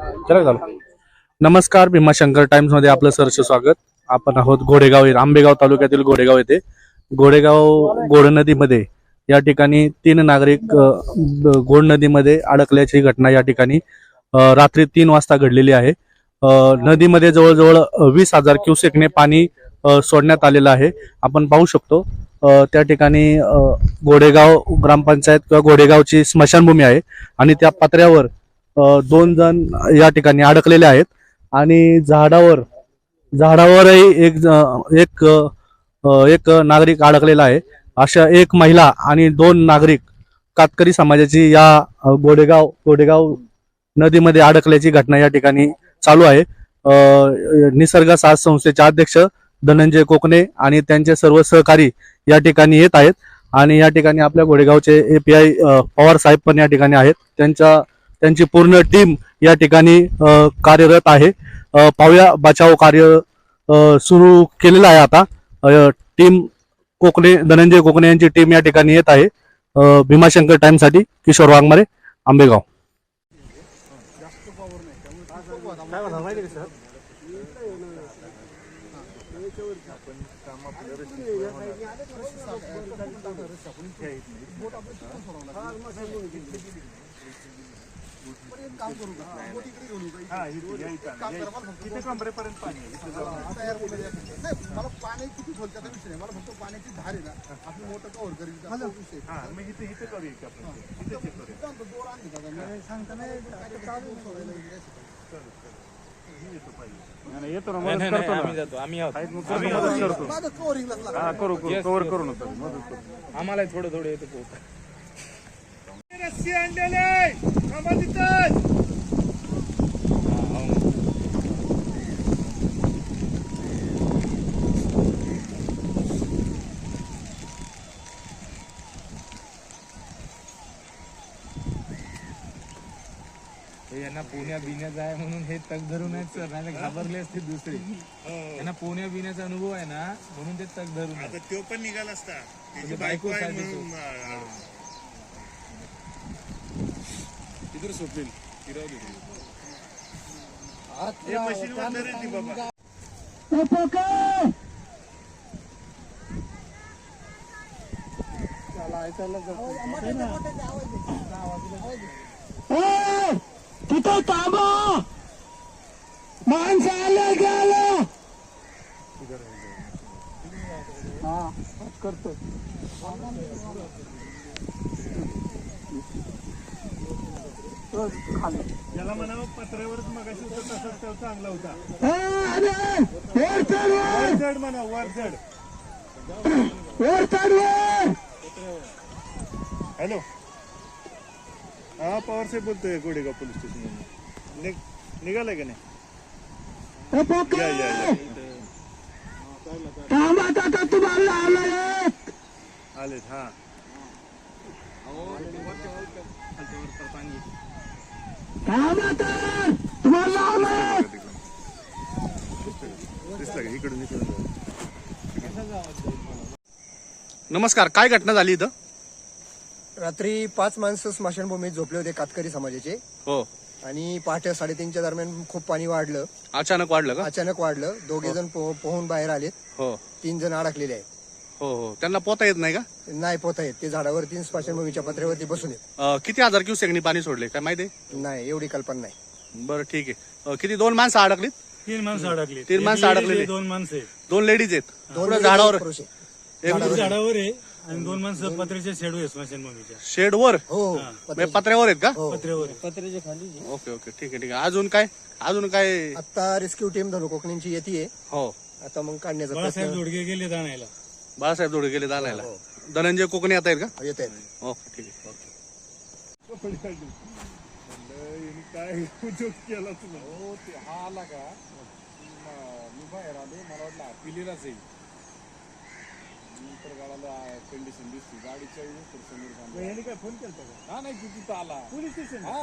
चला चालू. नमस्कार भीमाशंकर टाइम्समध्ये आपलं सरचं स्वागत. आपण आहोत घोडेगाव आंबेगाव तालुक्यातील घोडेगाव येथे. घोडेगाव गोड नदीमध्ये या ठिकाणी तीन नागरिक गोड घोड नदीमध्ये अडकल्याची घटना या ठिकाणी रात्री तीन वाजता घडलेली आहे. नदीमध्ये जवळजवळ वीस हजार क्युसेकने पाणी सोडण्यात आलेलं आहे. आपण पाहू शकतो त्या ठिकाणी घोडेगाव ग्रामपंचायत किंवा घोडेगावची स्मशानभूमी आहे आणि त्या पत्र्यावर दोन जण या ठिकाणी अडकलेले आहेत. आणि झाडावर झाडावरही एक एक एक नागरिक अडकलेला आहे. अशा एक महिला आणि दोन नागरिक कातकरी समाजाची या गोडेगाव गोडेगाव नदीमध्ये अडकल्याची घटना या ठिकाणी चालू आहे. निसर्ग साथ संस्थेचे अध्यक्ष धनंजय कोकणे आणि त्यांचे सर्व सहकारी या ठिकाणी येत आहेत. आणि या ठिकाणी आपल्या घोडेगावचे एपीआय पवार साहेब पण या ठिकाणी आहेत. त्यांच्या त्यांची पूर्ण टीम या ठिकाणी कार्यरत आहे. पावया पाहूया बचाव कार्य सुरू केलेलं आहे आता. टीम कोकणे धनंजय कोकणे यांची टीम या ठिकाणी येत आहे. भीमाशंकर टाइमसाठी किशोर वाघमारे आंबेगाव. मला पाणी किती खोल त्याचा विषय नाही मला फक्त पाण्याची धार आहे ना आपली मोटर कव्हर करेल त्याचा विषय नाही काय चालू सोडायला वगैरे असं. माझं लागलं आम्हाला थोडं थोडं येतं पोहता हे यांना पोहण्या बिण्याचा आहे म्हणून हे तग धरून आहेत सर. नाही घाबरले असते दुसरे. यांना पोहण्या बिण्याचा अनुभव आहे ना म्हणून ते तग धरून. आता तो पण निघाला असता. म्हणजे बायको तिकडे सोपलेल हे तिथं थांबा. माणसं आले गेलं करतो त्याला म्हणावं पत्र्यावरच मगाशी होतं तसंच तो चांगला होता. वर चढ म्हणा वर चढ वर चढ वर हॅलो. हा पवार साहेब बोलतोय गोडेगाव पोलीस स्टेशन मधून निघालाय का नाही? हे आलेत हा. नमस्कार काय घटना झाली इथं? रात्री पाच माणसं स्मशानभूमीत झोपले होते कातकरी समाजाचे. हो. आणि पहाटे साडेतीनच्या दरम्यान खूप पाणी वाढलं. अचानक वाढलं का? अचानक वाढलं. दोघे जण पो- पोहून बाहेर आलेत. हो. तीन जण अडकलेले आहेत. हो हो. त्यांना पोता येत नाही का? नाही पोत आहेत ते झाडावरती स्मशानभूमीच्या पत्र्यावरती बसून आहेत अ, किती हजार क्युसेकनी पाणी सोडले? काय माहिती? आहे नाही एवढी कल्पना नाही. बरं ठीक आहे. अ, किती? दोन माणसं अडकलीत? तीन माणसं अडकली तीन माणसं अडकलेली. दोन माणसं आहेत. दोन लेडीज आहेत. दोन पुढं झाडावर एक पुरुष आहे. एक झाडावर आहे आणि दोन माणसं पत्र्याच्या शेडू आहे स्मशानभूमीच्या शेडवर? हो हो. म्हणजे पत्र्यावर आहेत का? हो. पत्र्यावर आहे. Okay okay. ठीक आहे ठीक आहे. अजून काय? अजून काय? आता रेस्क्यू टीम धनु कोकणींची येते हो. आता मग काढण्याचा बाळासाहेब प्रयत्न जोडगे गेले आणायला. बाळासाहेब जोडे गेले जाणायला धनंजय कोकणे येत आहेत का? येत आहेत. ओके ठीक आहे. काय उद्योग केला तुला हो ते हा आला का मी बाहेर आलो मला वाटलं पिलेलाच आहे. नंतर गाडाला कंडिशन दिसली गाडीच्या वेळेस समोर थांबला. यांनी काय फोन केला का हा नाही तू तिथं आला पोलीस स्टेशन हा